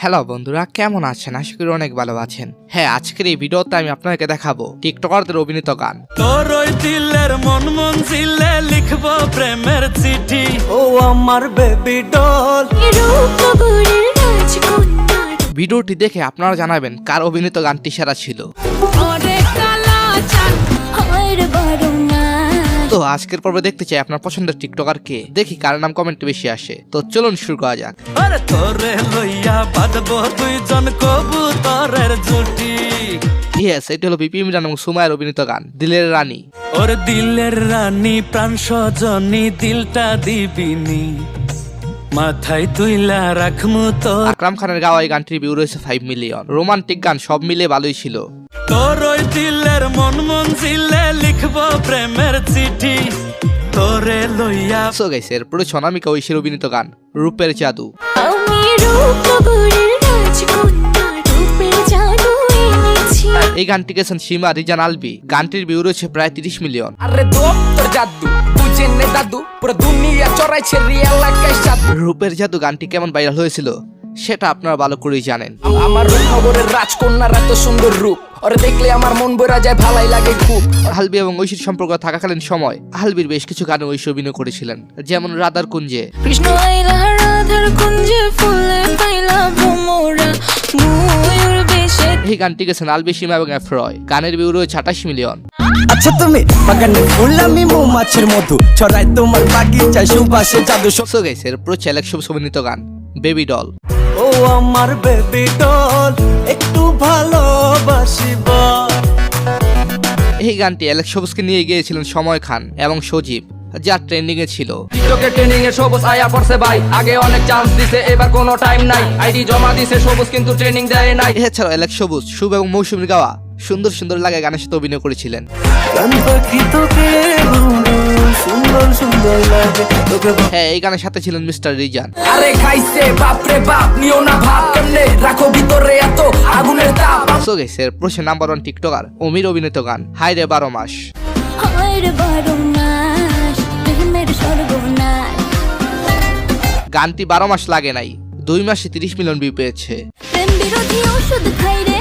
Hello বন্ধুরা কেমন আছেন? আশা করি অনেক ভালো আছেন। হ্যাঁ আজকের এই ভিডিওতে আমি আপনাদেরকে দেখাবো টিকটকারদের অভিনীত গান। তোর ওই দিলের মন মঞ্জিলে লিখব প্রেমের চিঠি। ও আমার বেবি ডল ভিডিওটি দেখে আপনারা জানাবেন কার অভিনীত গানটি সেরা ছিল। আজকের পর্বে দেখতে চাই আপনার পছন্দের টিকটকার কে? দেখি কার নাম কমেন্টে বেশি আসে। তো চলুন শুরু করা যাক। আরে তোরে লইয়া বাঁধবো দুইজন কবুতরের জুটি। ইয়েস এটি হলো বিপি ইমরান এবং সুমায়ের অভিনীত গান দিলের রানী। ওর দিলের রানী প্রাণ সজনী দিলটা দিবিনি। মাথায় তুইলা রাখমু তোর। আকরাম খানের গাওয়া এই গানটির ভিউ রয়েছে ফাইভ মিলিয়ন রোমান্টিক গান সব মিলে ভালোই ছিল। তোর ওই দিলের মন মঞ্জিলে লিখব প্রেমের চিঠি। তোরে লইয়া সো এরপরে সোনামিকা ঐশীর অভিনীত গান রূপের জাদু। এই গানটি গেছেন সীমা রিজান আলবি। গানটির ভিউ রয়েছে প্রায় তিরিশ মিলিয়ন আরে দোপ তোর জাদু বুঝে নে দাদু। পুরো দুনিয়া চড়াইছে রিয়েল রূপের জাদু গানটি কেমন ভাইরাল হয়েছিল সেটা আপনারা ভালো করেই জানেন। আমার রূপনগরের রাজকন্যার এত সুন্দর রূপ। ওরে দেখলে আমার মন বইরা যায় ভালাই লাগে খুব। আলবি এবং ঐশীর সম্পর্ক থাকাকালীন সময় আলবির বেশ কিছু গানে ঐশী অভিনয় করেছিলেন যেমন রাধার কুঞ্জে। কৃষ্ণ আইলা রাধার কুঞ্জে ফুলে পাইলা ভ্রমরা এই গানটি গেছেন আলবি সীমা এবং এফরয় গানের ভিউ রয়েছে আঠাশ মিলিয়ন। আচ্ছা তুমি বাগানে ফুল আমি মৌমাছির মধু ছড়াই তোমার বাগিচায় সুবাসে জাদু সো গেছে এরপর চ্যালেক শুভ অভিনীত গান বেবি ডল ও আমার বেবি ডল একটু ভালোবাসি এই গানটি অ্যালেক্স সবুজকে নিয়ে গিয়েছিলেন সময় খান এবং সজীব যা ট্রেন্ডিং এ ছিল। টিকটকে ট্রেনিং এ সবুজ আয়া পড়ছে ভাই আগে অনেক চান্স দিছে এবার কোনো টাইম নাই। আইডি জমা দিছে সবুজ কিন্তু ট্রেনিং দেয় নাই। এছাড়াও অ্যালেক্স সবুজ শুভ এবং মৌসুমীর গাওয়া সুন্দর সুন্দর লাগে গানের সাথে অভিনয় করেছিলেন। হ্যাঁ এই গানের সাথে ছিলেন মিস্টার রিজান। আরে খাইছে বাপ বাপ নিও না ভাব কেমনে রাখো ভিতরে এত আগুনের তাপ। সো গেছে এরপর সে নাম্বার ওয়ান টিকটকার অমির অভিনীত গান হাই রে বারো মাস। বারুনাশ প্রেমের সর্বনাশ। গানটি বারো মাস লাগে নাই দুই মাসে তিরিশ মিলিয়ন ভিউ পেয়েছে। প্রেম বিরোধী ওষুধ খাই রে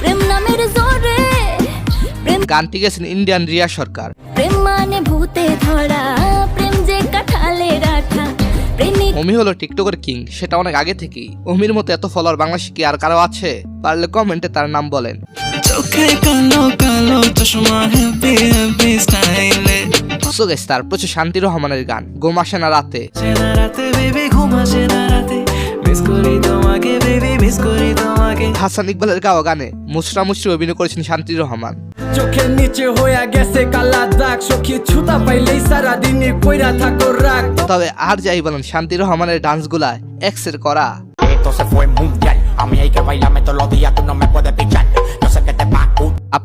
প্রেম নামের জোরে। প্রেম গানটি গেছেন ইন্ডিয়ান রিয়া সরকার। প্রেম মানে ভূতে ধরা প্রেম যে কাঠালে রাখা। অমি হলো টিকটকের কিং সেটা অনেক আগে থেকেই। অমির মতো এত ফলোয়ার বাংলাদেশে কি আর কারও আছে? পারলে কমেন্টে তার নাম বলেন। চোখে কালো কালো চশমা হ্যাপি হ্যাপি স্টাইলে সো গেছে তারপর হচ্ছে শান্তি রহমানের গান গোমাসে না রাতে। সেনা রাতে না রাতে। করি তোমাকে বেবি মিস করি তোমাকে হাসান ইকবালের গাওয়া গানে মুসরা মুসরি অভিনয় করেছেন শান্তি রহমান চোখের নিচে হয়ে গেছে কালা দাগ সখী ছুতা পাইলেই সারা দিনে কইরা থাকো রাগ তবে আর যাই বলেন শান্তি রহমানের ডান্সগুলা এক্সের করা Esto se fue mundial. A mí hay que bailarme todos los días, tú no me puedes pichar.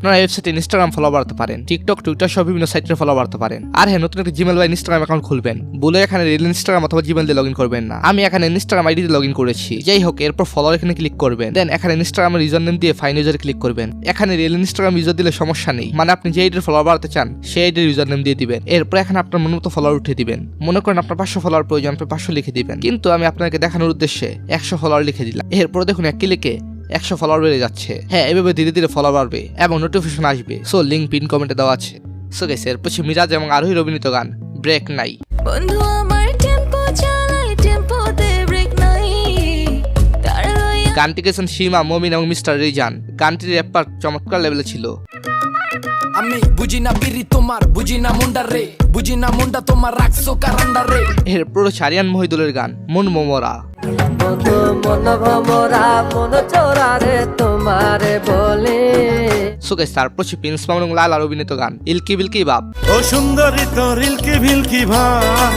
আপনারা ওয়েবসাইটে ইনস্টাগ্রাম ফলো বাড়তে পারেন টিকটক টুইটার সব বিভিন্ন সাইটে ফলো বাড়তে পারেন। আর হ্যাঁ নতুন একটা জিমেল বা ইনস্টাগ্রাম অ্যাকাউন্ট খুলবেন। বলে এখানে রিল ইনস্টাগ্রাম অথবা জিমেল দিয়ে লগ ইন করবেন না। আমি এখানে ইনস্টাগ্রাম আইডি দিয়ে লগ ইন করেছি। যাই হোক, এরপর ফলোয়ার এখানে ক্লিক করবেন। দেন এখানে ইনস্টাগ্রামের ইউজার নেম দিয়ে ফাইন ইউজার ক্লিক করবেন। এখানে রিয়েল ইনস্টাগ্রাম ইউজার দিলে সমস্যা নেই। মানে আপনি যে আইডির ফলোয়ার বাড়াতে চান, সেই আইডির ইউজার নেম দিয়ে দিবেন। এরপর এখানে আপনার মন মতো ফলোয়ার উঠে দিবেন। মনে করেন আপনার পাঁচশো ফলোয়ার প্রয়োজন, আপনি পাঁচশো লিখে দিবেন। কিন্তু আমি আপনাকে দেখানোর উদ্দেশ্যে একশো ফলোয়ার লিখে দিলাম। এরপর দেখুন, এক ক্লিকে একশো ফলোয়ার বেড়ে যাচ্ছে। হ্যাঁ এভাবে ধীরে ধীরে ফলোয়ার বাড়বে এবং নোটিফিকেশন আসবে। সো লিঙ্ক পিন কমেন্টে দেওয়া আছে। সো গেছে এরপর হচ্ছে মিরাজ এবং আরোহী অভিনীত গান ব্রেক নাই বন্ধু আমার টেম্পো চালাই টেম্পোতে ব্রেক নাই গানটি গেছেন সীমা মমিন এবং মিস্টার রিজান। গানটির র্যাপার চমৎকার লেভেলে ছিল। আমি বুঝি না বিরি তোমার বুঝি না মুন্ডা রে বুঝি না মুন্ডা তোমার রাখছো কারান্ডা রে। এরপর আরিয়ান মহিদুলের গান মন মোমরা। মন মন সো তারপর হচ্ছে প্রিন্স মামুন লাল আর অভিনীত গান ইলকি বিলকি বাপ। ও সুন্দরী তোর ইলকি ভিলকি ভাই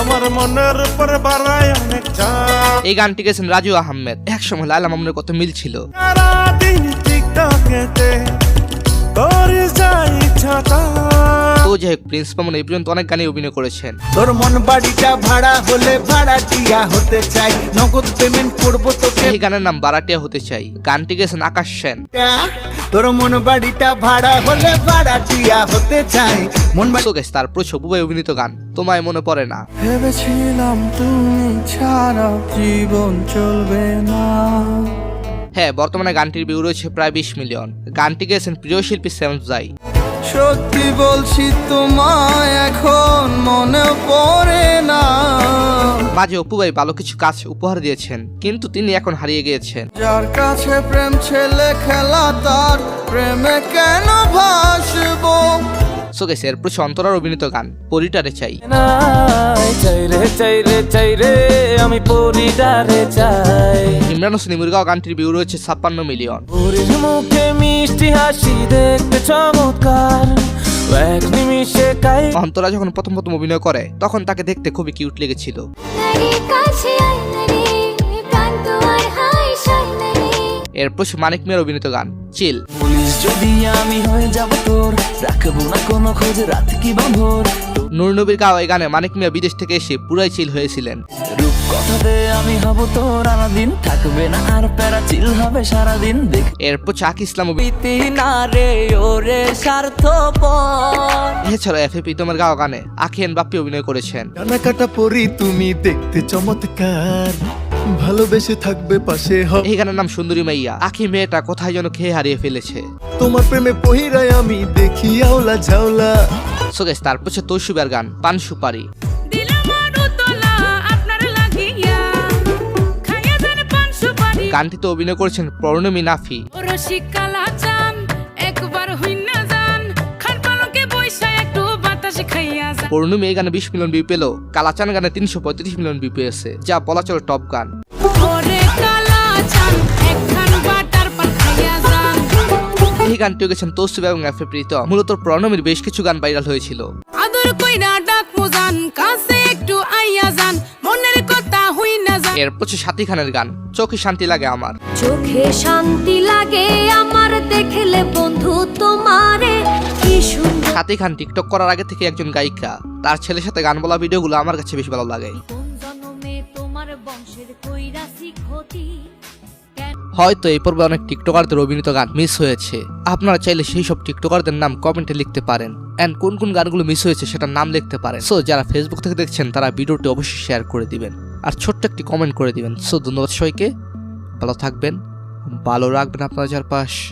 আমার মনের উপর বাড়ায় অনেক চাপ। এই গানটি গেছেন রাজু আহমেদ। একসময় লালা মামুনের কত মিল ছিল। সারাদিন টিকটকেতে তোর যা ইচ্ছা তো তো যাই হোক প্রিন্স মামুন এই পর্যন্ত অনেক গানে অভিনয় করেছেন। তোর মন বাড়িটা ভাড়া হলে ভাড়া টিয়া হতে চাই। নগদ পেমেন্ট করব তোকে। এই গানের নাম বারাটিয়া হতে চাই। গানটি গেছেন আকাশ সেন। তোর মন বাড়িটা ভাড়া হলে ভাড়া টিয়া হতে চাই। মন বাড়ি সো গেছে তারপর সবুবাই অভিনীত গান। তোমায় মনে পড়ে না। ভেবেছিলাম তুমি ছাড়া জীবন চলবে না। হ্যাঁ বর্তমানে গানটির ভিউ রয়েছে প্রায় বিশ মিলিয়ন গানটি গেছেন প্রিয় শিল্পী সেভেন্থ জাই। সত্যি বলছি তোমায় এখন মনে পড়ে না। মাঝে অপু ভাই ভালো কিছু কাজ উপহার দিয়েছেন কিন্তু তিনি এখন হারিয়ে গিয়েছেন। যার কাছে প্রেম ছেলে খেলা তার প্রেমে কেন ভাসবো? সো গেছে এরপর অন্তরার অভিনীত গান পরিটারে চাই। চাই রে চাই রে চাই রে। আমি পরিদারে চাই। ইমরান হোসেন মুরগাঁও গানটির ভিউ রয়েছে ছাপ্পান্ন মিলিয়ন ওরের মুখে মিষ্টি হাসি দেখতে চমৎকার। এক নিমিষে কাই অন্তরা যখন প্রথম প্রথম অভিনয় করে তখন তাকে দেখতে খুবই কিউট লেগেছিল। এরপর সে মানিক মিয়ার অভিনীত গান চিল পুলিশ যদি আমি হয়ে যাব তোর রাখব না কোনো খোঁজ রাত কি বা ভোর নূর নবীর গাওয়া এই গানে মানিক মিয়া বিদেশ থেকে এসে পুরাই চিল হয়েছিলেন। রূপ কথাতে আমি হব তোর দিন থাকবে না আর প্যারা চিল হবে সারাদিন। দেখ। এরপর চাক ইসলাম না রে ওরে এছাড়া গাওয়া গানে। আখিয়ান বাপ্পি অভিনয় করেছেন। ডানা কাটা পরি তুমি দেখতে চমৎকার। ভালোবেসে থাকবে পাশে হ। এই গানের নাম সুন্দরী মাইয়া। আখি মেয়েটা কোথায় যেন খেয়ে হারিয়ে ফেলেছে। তোমার প্রেমে পহিরায় আমি দেখি আওলা ঝাওলা। সো গেছে তারপর হচ্ছে তৈশুবের গান পান সুপারি গানটিতে অভিনয় করেছেন পৌর্ণমী নাফি পৌর্ণমী এই গানে বিশ মিলিয়ন ভিউ পেল কালাচান গানে তিনশো পঁয়ত্রিশ মিলিয়ন ভিউ পেয়েছে যা বলা চলে টপ গান। এই গানটিও গেছেন তৌসিফ এবং এফ প্রীতম। মূলত প্রণমীর বেশ কিছু গান ভাইরাল হয়েছিল। আদর কইরা এরপর হচ্ছে সাথী খানের গান। চোখে শান্তি লাগে আমার। চোখে শান্তি লাগে আমার দেখলে বন্ধু তোমারে। কি সুন্দর। সাথী খান টিকটক করার আগে থেকে একজন গায়িকা। তার ছেলের সাথে গান বলা ভিডিওগুলো আমার কাছে বেশি ভালো লাগে। হয়তো এই পর্বে অনেক টিকটকারদের অভিনীত গান মিস হয়েছে। আপনারা চাইলে সেই সব টিকটকারদের নাম কমেন্টে লিখতে পারেন। এন্ড কোন কোন গানগুলো মিস হয়েছে সেটার নাম লিখতে পারেন। সো যারা ফেসবুক থেকে দেখছেন তারা ভিডিওটি অবশ্যই শেয়ার করে দিবেন। আর ছোট্ট একটি কমেন্ট করে দিবেন। সো ধন্যবাদ সবাইকে। ভালো থাকবেন। ভালো রাখবেন আপনার চারপাশ।